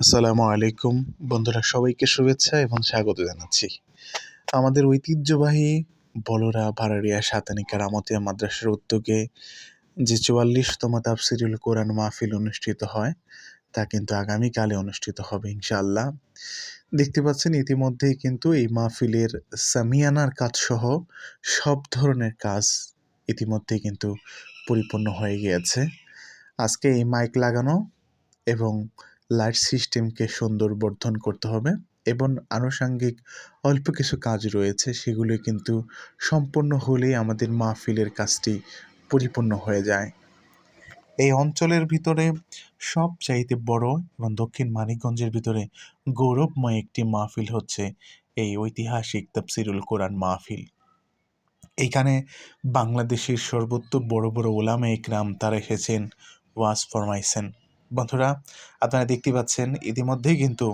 আসসালামু আলাইকুম। বন্ধুরা, সবাইকে শুভেচ্ছা এবং স্বাগত জানাচ্ছি। আমাদের ঐতিহ্যবাহী বলরা, ভাড়ারিয়া, সাতানি কারামতিয়া মাদ্রাসার উদ্যোগে যে চুয়াল্লিশতম তাফসিরুল কোরআন মাহফিল অনুষ্ঠিত হয়, তা কিন্তু আগামীকালে অনুষ্ঠিত হবে, ইনশাআল্লাহ। দেখতে পাচ্ছেন, ইতিমধ্যেই কিন্তু এই মাহফিলের সামিয়ানার কাজসহ সব ধরনের কাজ ইতিমধ্যেই কিন্তু পরিপূর্ণ হয়ে গিয়েছে। আজকে এই মাইক লাগানো এবং লাইট সিস্টেমকে সুন্দর বর্ধন করতে হবে এবং আনুষাঙ্গিক অল্প কিছু কাজ রয়েছে, সেগুলি কিন্তু সম্পূর্ণ হলেই আমাদের মাহফিলের কাজটি পরিপূর্ণ হয়ে যায়। এই অঞ্চলের ভিতরে সবচাইতে বড় এবং দক্ষিণ মানিকগঞ্জের ভিতরে গৌরবময় একটি মাহফিল হচ্ছে এই ঐতিহাসিক তফসিরুল কোরআন মাহফিল। এইখানে বাংলাদেশের সর্বোত্ত বড় বড় ওলামা একরাম তারা এসেছেন, ওয়াজ ফরমাইছেন। বন্ধুরা, আপনারা দেখতে পাচ্ছেন ইতিমধ্যেই কিন্তু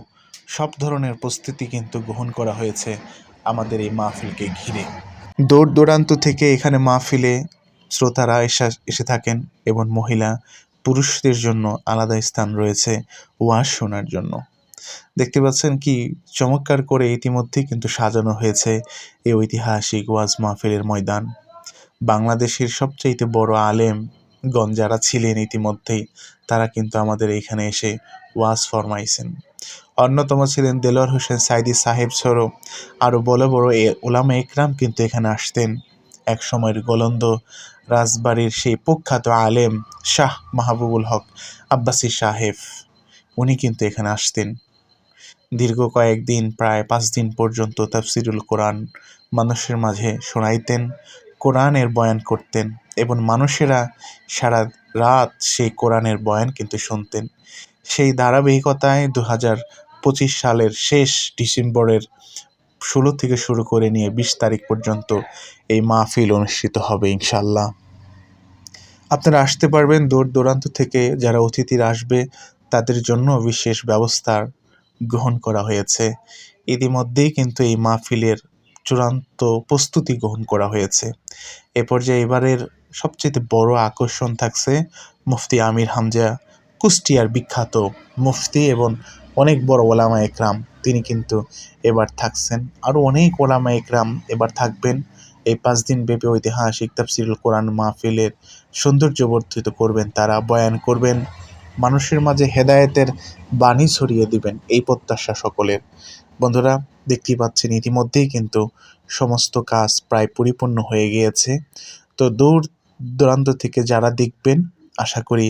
সব ধরনের প্রস্তুতি কিন্তু গ্রহণ করা হয়েছে আমাদের এই মাহফিলকে ঘিরে। দূর দূরান্ত থেকে এখানে মাহফিলে শ্রোতারা এসে এসে থাকেন এবং মহিলা পুরুষদের জন্য আলাদা স্থান রয়েছে ওয়াজ শোনার জন্য। দেখতে পাচ্ছেন কি চমৎকার করে ইতিমধ্যেই কিন্তু সাজানো হয়েছে এই ঐতিহাসিক ওয়াজ মাহফিলের ময়দান। বাংলাদেশের সবচাইতে বড় আলেম গণ যারা ছিলেন ইতিমধ্যেই, তারা কিন্তু আমাদের এইখানে এসে ওয়াজ ফরমাইছেন। অন্যতম ছিলেন দেলোয়ার হোসেন সাইদি সাহেব সরো। আরও বড় বড় এ ওলামা একরাম কিন্তু এখানে আসতেন। এক সময়ের গোলন্দ রাজবাড়ির সেই প্রখ্যাত আলেম শাহ মাহবুবুল হক আব্বাসী সাহেব, উনি কিন্তু এখানে আসতেন। দীর্ঘ কয়েকদিন, প্রায় পাঁচ দিন পর্যন্ত তাফসিরুল কোরআন মানুষের মাঝে শোনাইতেন। কোরআনের বয়ান করতেন এবং মানুষেরা সারা রাত সেই কোরআনের বয়ান কিন্তু শুনতেন। সেই ধারাবাহিকতায় দু হাজার পঁচিশ সালের শেষ ডিসেম্বরের ষোলো থেকে শুরু করে নিয়ে বিশ তারিখ পর্যন্ত এই মাহফিল অনুষ্ঠিত হবে ইনশাল্লাহ আপনারা আসতে পারবেন দূর দূরান্ত থেকে যারা অতিথিরা আসবে, তাদের জন্য বিশেষ ব্যবস্থার গ্রহণ করা হয়েছে। ইতিমধ্যেই কিন্তু এই মাহফিলের চূড়ান্ত প্রস্তুতি গ্রহণ করা হয়েছে। এ পর্যায়ে এবারের সবচেয়ে বড় আকর্ষণ থাকছে মুফতি আমির হামজা, কুষ্টিয়ার বিখ্যাত মুফতি এবং অনেক বড় ওলামা একরাম। তিনি কিন্তু এবার থাকছেন। আরও অনেক ওলামা একরাম এবার থাকবেন। এই পাঁচ দিন ব্যাপী ঐতিহাসিক তাফসিরুল কোরআন মাহফিলের সৌন্দর্য বর্ধিত করবেন তারা, বয়ান করবেন, মানুষের মাঝে হেদায়েতের বাণী ছড়িয়ে দিবেন এই প্রত্যাশা সকলের। বন্ধুরা দেখতেই পাচ্ছেন ইতিমধ্যেই কিন্তু সমস্ত কাজ প্রায় পরিপূর্ণ হয়ে গিয়েছে। তো দূর দূরান্ত থেকে যারা দেখবেন, আশা করি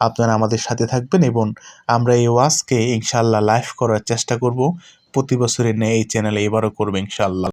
আপনারা আমাদের সাথে থাকবেন এবং আমরা এই ওয়াজকে ইনশাল্লাহ লাইভ করার চেষ্টা করব। প্রতি বছরের ন্যায় এই চ্যানেলে এবারও করব ইনশাল্লাহ